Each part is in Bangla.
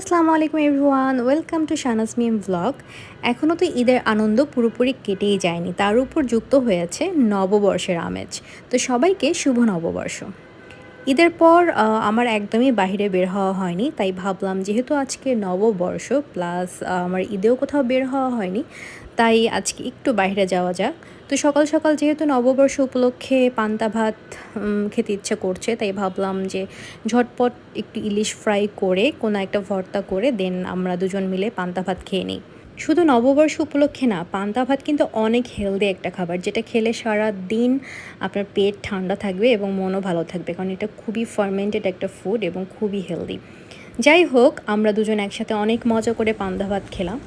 আসসালামু আলাইকুম everyone, welcome to Shanas Mim blog এখনও তো ঈদের আনন্দ পুরোপুরি কেটেই যায়নি, তার উপর যুক্ত হয়েছে নববর্ষের আমেজ। তো সবাইকে শুভ নববর্ষ। ঈদের পর আমার একদমই বাইরে বের হওয়া হয়নি, তাই ভাবলাম যেহেতু আজকে নববর্ষ, প্লাস আমার ঈদেও কোথাও বের হওয়া হয়নি, তাই আজকে একটু বাইরে যাওয়া যাক। তো সকাল সকাল যেহেতু নববর্ষ উপলক্ষে পান্তা ভাত খেতে ইচ্ছে করছে, তাই ভাবলাম যে ঝটপট একটু ইলিশ ফ্রাই করে, কোনো একটা ভর্তা করে, দেন আমরা দুজন মিলে পান্তা ভাত খেয়ে নিই। শুধু নববর্ষ উপলক্ষে না, পান্তা ভাত কিন্তু অনেক হেলদি একটা খাবার, যেটা খেলে সারা দিন আপনার পেট ঠান্ডা থাকবে এবং মনও ভালো থাকবে, কারণ এটা খুবই ফার্মেন্টেড একটা ফুড এবং খুবই হেলদি যাই হোক, আমরা দুজন একসাথে অনেক মজা করে পান্তা ভাত খেলাম।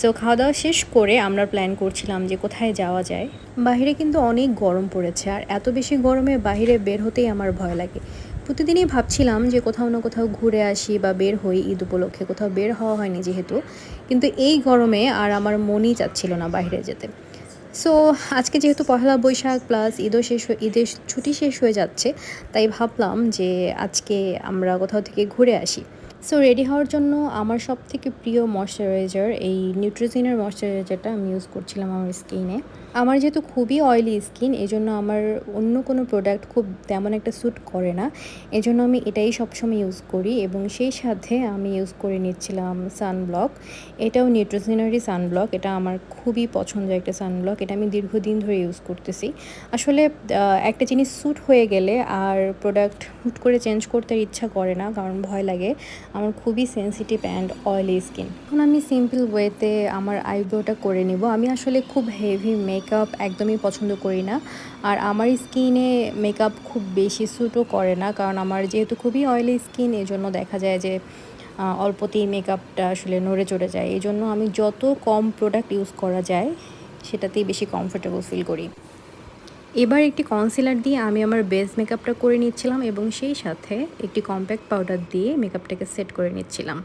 সো খাওয়া দাওয়া শেষ করে আমরা প্ল্যান করছিলাম যে কোথায় যাওয়া যায়। বাইরে কিন্তু অনেক গরম পড়েছে, আর এত বেশি গরমে বাইরে বের হতেই আমার ভয় লাগে। প্রতিদিনই ভাবছিলাম যে কোথাও না কোথাও ঘুরে আসি বা বের হই ঈদ উপলক্ষে, কোথাও বের হওয়া হয়নি যেহেতু। কিন্তু এই গরমে আর আমার মনই চাচ্ছিল না বাইরে যেতে। সো আজকে যেহেতু পহেলা বৈশাখ প্লাস ঈদও শেষ হয়ে, ঈদের ছুটি শেষ হয়ে যাচ্ছে, তাই ভাবলাম যে আজকে আমরা কোথাও থেকে ঘুরে আসি। সো রেডি হওয়ার জন্য আমার সব থেকে প্রিয় ময়শ্চারাইজার এই নিউট্রিজিনের ময়শ্চারাইজারটা আমি ইউজ করছিলাম আমার স্কিনে আমার যেহেতু খুবই অয়েলি স্কিন এই জন্য আমার অন্য কোনো প্রোডাক্ট খুব তেমন একটা স্যুট করে না। এই জন্য আমি এটাই সবসময় ইউজ করি এবং সেই সাথে আমি ইউজ করে নিচ্ছিলাম সানব্লক এটাও নিউট্রিজিনারি সানব্লক এটা আমার খুবই পছন্দের একটা সানব্লক এটা আমি দীর্ঘদিন ধরে ইউজ করতেছি। আসলে একটা জিনিস স্যুট হয়ে গেলে আর প্রোডাক্ট হুট করে চেঞ্জ করতে ইচ্ছা করে না, কারণ ভয় লাগে। আমার খুবই সেন্সিটিভ অ্যান্ড অয়েলি স্কিন এখন আমি সিম্পল ওয়েতে আমার আইব্রোটা করে নিব। আমি আসলে খুব হেভি মেকআপ একদমই পছন্দ করি না। আর আমার স্কিনে মেকআপ খুব বেশি স্যুটও করে না। কারণ আমার যেহেতু খুবই অয়েলি স্কিন এই জন্য দেখা যায় যে অল্পতেই মেকআপটা আসলে নড়ে চড়ে যায়। এই জন্য আমি যত কম প্রোডাক্ট ইউজ করা যায়, সেটাতেই বেশি কমফোর্টেবল ফিল করি। এবার একটি কনসিলার দিয়ে আমি আমার বেস মেকআপটা করে নিচ্ছিলাম এবং সেই সাথে একটি কম্প্যাক্ট পাউডার দিয়ে মেকআপটাকে সেট করে নিচ্ছিলাম।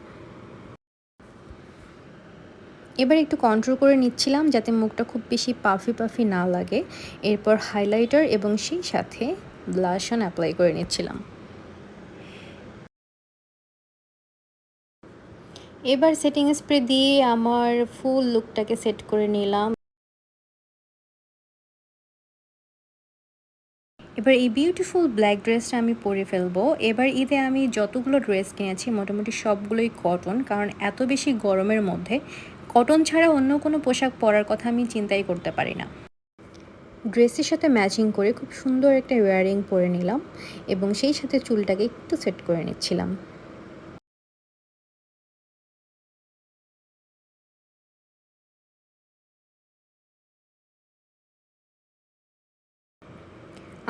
এবার একটু কন্ট্রোল করে নিচ্ছিলাম যাতে মুখটা খুব বেশি পাফি পাফি না লাগে। এরপর হাইলাইটার এবং সেই সাথে ব্লাশন অ্যাপ্লাই করে নিচ্ছিলাম। এবার সেটিং স্প্রে দিয়ে আমার ফুল লুকটাকে সেট করে নিলাম। এবার এই বিউটিফুল ব্ল্যাক ড্রেসটা আমি পরে ফেলব। এবার ঈদে আমি যতগুলো ড্রেস কিনেছি, মোটামুটি সবগুলোই কটন কারণ এত বেশি গরমের মধ্যে কটন ছাড়া অন্য কোনো পোশাক পরার কথা আমি চিন্তাই করতে পারি না। ড্রেসের সাথে ম্যাচিং করে খুব সুন্দর একটা ওয়ারিং পরে নিলাম এবং সেই সাথে চুলটাকে একটু সেট করে নিচ্ছিলাম।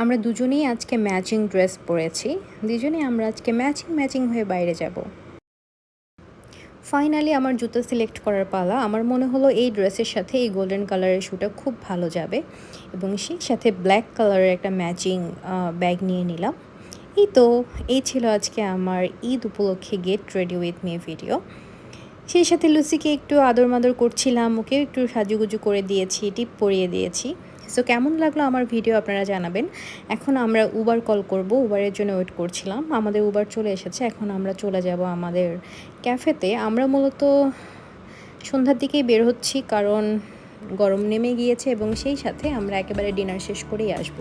আমরা দুজনেই আজকে ম্যাচিং ড্রেস পরেছি। দুজনেই আমরা আজকে ম্যাচিং ম্যাচিং হয়ে বাইরে যাব। ফাইনালি আমার জুতো সিলেক্ট করার পালা। আমার মনে হলো এই ড্রেসের সাথে এই গোল্ডেন কালারের শ্যুটা খুব ভালো যাবে এবং সেই সাথে ব্ল্যাক কালারের একটা ম্যাচিং ব্যাগ নিয়ে নিলাম। এই তো, এই ছিল আজকে আমার ঈদ উপলক্ষে get ready with me video সেই সাথে লুসিকে একটু আদর মাদর করছিলাম ওকেও একটু সাজুগুজু করে দিয়েছি, টিপ পরিয়ে দিয়েছি। সো কেমন লাগল আমার ভিডিও আপনারা জানাবেন। এখন আমরা উবার কল করব। উবারের জন্য ওয়েট করছিলাম। আমাদের উবার চলে এসেছে। এখন আমরা চলে যাব আমাদের ক্যাফেতে আমরা মূলত সন্ধ্যার দিকেই বের হচ্ছি কারণ গরম নেমে গিয়েছে এবং সেই সাথে আমরা একেবারে ডিনার শেষ করেই আসব।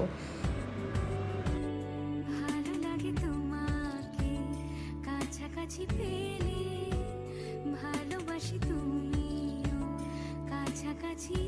কাছাকাছি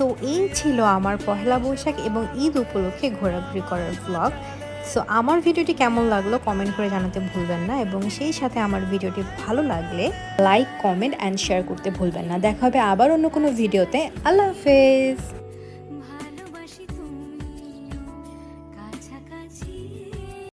সো এই ছিল আমার পহেলা বৈশাখ এবং ঈদ উপলক্ষে ঘোরাঘুরি করার ব্লগ সো আমার ভিডিওটি কেমন লাগল কমেন্ট করে জানাতে ভুলবেন না এবং সেই সাথে আমার ভিডিওটি ভালো লাগলে লাইক কমেন্ট অ্যান্ড শেয়ার করতে ভুলবেন না। দেখা হবে আবার অন্য কোনো ভিডিওতে আল্লাহ হাফেজ!